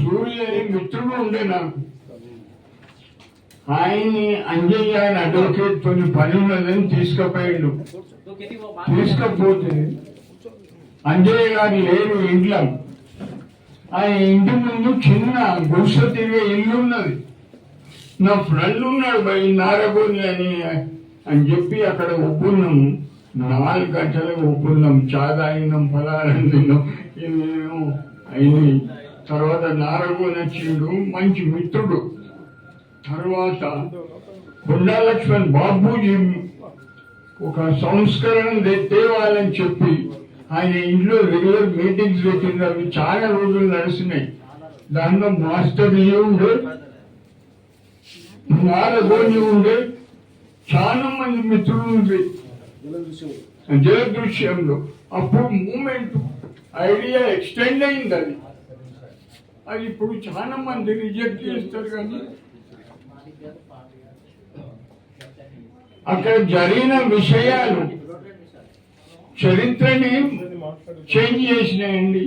సూర్యుడు అనే మిత్రుడు ఉండే నాకు. ఆయన్ని అంజయ్య అని అడ్వకేట్ కొన్ని పని ఉన్నదని తీసుకుపోయిండు. తీసుకపోతే అంజయ్య గారు లేరు ఇంట్లో. ఆయన ఇంటి ముందు చిన్న గుడిసె తిరిగే ఇల్లు ఉన్నది. నా ఫ్రెండ్ ఉన్నాడు బై నారగోని అని అని చెప్పి అక్కడ ఒప్పున్నాము నాలుగు గంటలకు ఒప్పున్నాం. చాదాయినం తాగినాం తిన్నాం. ఇవేమో అయినాయి తర్వాత నారగోని వచ్చిండు మంచి మిత్రుడు. తర్వాత కొండా లక్ష్మణ్ బాబూజీ ఒక సంస్కరణ తే- తేవాలని చెప్పి ఆయన ఇంట్లో రెగ్యులర్ మీటింగ్స్ పెట్టింది అవి చాలా రోజులు నడిచినాయి. దాంట్లో మాస్టర్ ఉండే నారగోని ఉండే చాలా మంది మిత్రులు ఉండే. జయదృశ్యంలో అప్పుడు మూమెంట్ ఐడియా ఎక్స్టెండ్ అయింది అది. అది ఇప్పుడు చాలా మంది రిజెక్ట్ చేస్తారు కానీ అక్కడ జరిగిన విషయాలు చరిత్రని చేంజ్ చేసినాయండి.